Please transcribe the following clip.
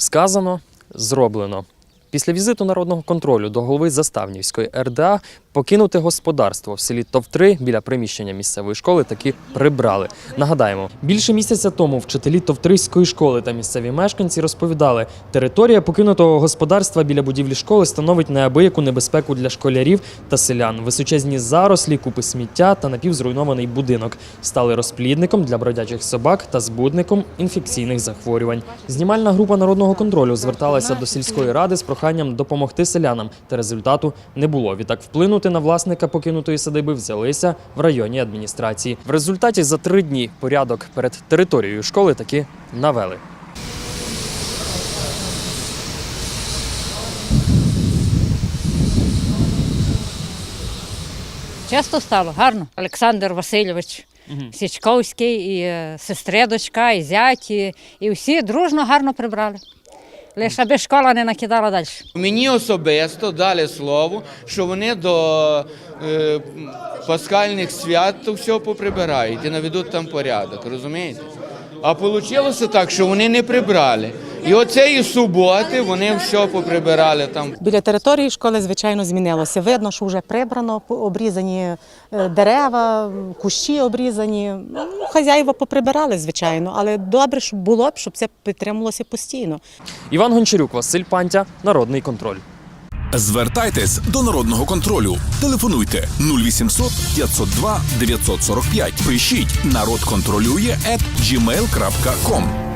Сказано, зроблено. Після візиту народного контролю до голови Заставнівської РДА покинути господарство в селі Товтри біля приміщення місцевої школи таки прибрали. Нагадаємо, більше місяця тому вчителі Товтрийської школи та місцеві мешканці розповідали, територія покинутого господарства біля будівлі школи становить неабияку небезпеку для школярів та селян. Височезні зарослі, купи сміття та напівзруйнований будинок стали розплідником для бродячих собак та збудником інфекційних захворювань. Знімальна група народного контролю зверталася до сільської ради з проханням допомогти селянам, та результату не було. Відтак вплинути на власника покинутої садиби взялися в районній адміністрації. В результаті за три дні порядок перед територією школи таки навели. Часто стало гарно. Олександр Васильович Січковський, і е, сестридочка, і зять, і, і всі дружно гарно прибрали. Лише аби школа не накидала далі. Мені особисто дали слово, що вони до е, пасхальних свят то все поприбирають і наведуть там порядок, розумієте? А вийшло так, що вони не прибрали. І оцеї суботи вони все поприбирали там. Біля території школи, звичайно, змінилося. Видно, що вже прибрано, по- обрізані е, дерева, кущі обрізані. Ну, Хазяїва поприбирали, звичайно, але добре, щоб було б, щоб це підтримувалося постійно. Іван Гончарюк, Василь Пантя, Народний контроль. Звертайтесь до народного контролю. Телефонуйте 0800 502 945. Пишіть народ контролює at gmail.com.